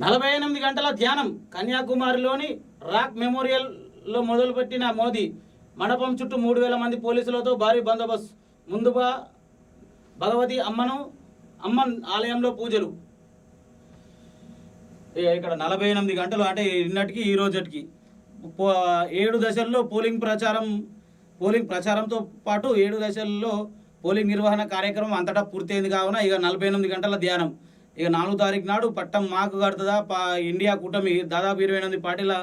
నలభై ఎనిమిది గంటల ధ్యానం కన్యాకుమారిలోని రాక్ మెమోరియల్లో మొదలుపెట్టిన మోదీ మండపం చుట్టూ మూడు వేల మంది పోలీసులతో భారీ బందోబస్తు. ముందుగా భగవతి అమ్మను అమ్మన్ ఆలయంలో పూజలు. ఇక్కడ నలభై ఎనిమిది గంటలు అంటే నిన్నటికి ఈ రోజుకి. పో- ఏడు దశల్లో పోలింగ్ ప్రచారం పోలింగ్ ప్రచారంతో పాటు ఏడు దశల్లో పోలింగ్ నిర్వహణ కార్యక్రమం అంతటా పూర్తయింది కావున ఇక నలభై ఎనిమిది గంటల ధ్యానం. ఇక నాలుగు తారీఖు నాడు పట్టం మాకు కడుతుందా? పా ఇండియా కూటమి దాదాపు ఇరవై ఎనిమిది పార్టీల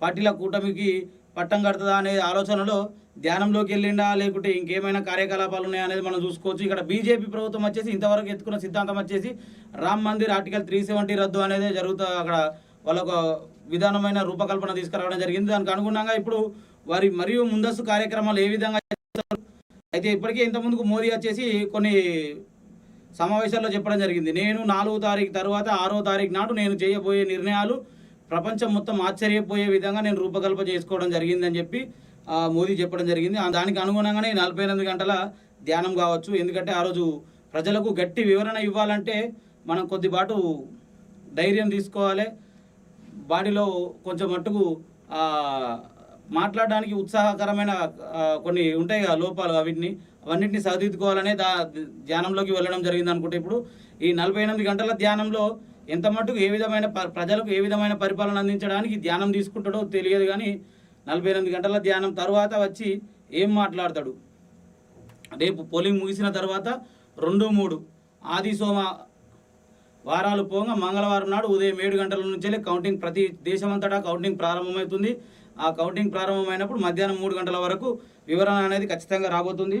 పార్టీల కూటమికి పట్టం కడుతుందా అనే ఆలోచనలో ధ్యానంలోకి వెళ్ళిండా? లేకుంటే ఇంకేమైనా కార్యకలాపాలు ఉన్నాయా అనేది మనం చూసుకోవచ్చు. ఇక్కడ బీజేపీ ప్రభుత్వం వచ్చేసి ఇంతవరకు ఎత్తుకున్న సిద్ధాంతం వచ్చేసి Ram Mandir article three seventy రద్దు అనేది జరుగుతా అక్కడ వాళ్ళ ఒక విధానమైన రూపకల్పన తీసుకురావడం జరిగింది. దానికి అనుగుణంగా ఇప్పుడు వారి మరియు ముందస్తు కార్యక్రమాలు ఏ విధంగా చేస్తారు? అయితే ఇప్పటికే ఇంతకుముందుకు మోదీ వచ్చేసి కొన్ని సమావేశాల్లో చెప్పడం జరిగింది. నేను నాలుగో తారీఖు తర్వాత ఆరో తారీఖు నాడు నేను చేయబోయే నిర్ణయాలు ప్రపంచం మొత్తం ఆశ్చర్యపోయే విధంగా నేను రూపకల్పన చేసుకోవడం జరిగిందని చెప్పి మోదీ చెప్పడం జరిగింది. ఆ దానికి అనుగుణంగానే నలభై ఎనిమిది గంటల ధ్యానం కావచ్చు. ఎందుకంటే ఆ రోజు ప్రజలకు గట్టి వివరణ ఇవ్వాలంటే మనం కొద్దిపాటు ధైర్యం తీసుకోవాలి. బాడీలో కొంచెం మట్టుకు మాట్లాడడానికి ఉత్సాహకరమైన కొన్ని ఉంటాయి కదా లోపాలు వీటిని అవన్నింటిని సరిదిద్దుకోవాలనే దా ధ్యానంలోకి వెళ్ళడం జరిగింది అనుకుంటే ఇప్పుడు ఈ నలభై ఎనిమిది గంటల ధ్యానంలో ఎంత మట్టుకు ఏ విధమైన ప- ప్రజలకు ఏ విధమైన పరిపాలన అందించడానికి ధ్యానం తీసుకుంటాడో తెలియదు కానీ నలభై ఎనిమిది గంటల ధ్యానం తర్వాత వచ్చి ఏం మాట్లాడతాడు? రేపు పోలింగ్ ముగిసిన తర్వాత రెండు మూడు ఆది సోమ వారాలు పోగా మంగళవారం నాడు ఉదయం ఏడు గంటల నుంచే కౌంటింగ్ ప్రతి దేశమంతటా కౌంటింగ్ ప్రారంభమవుతుంది. ఆ కౌంటింగ్ ప్రారంభమైనప్పుడు మధ్యాహ్నం మూడు గంటల వరకు వివరణ అనేది ఖచ్చితంగా రాబోతుంది.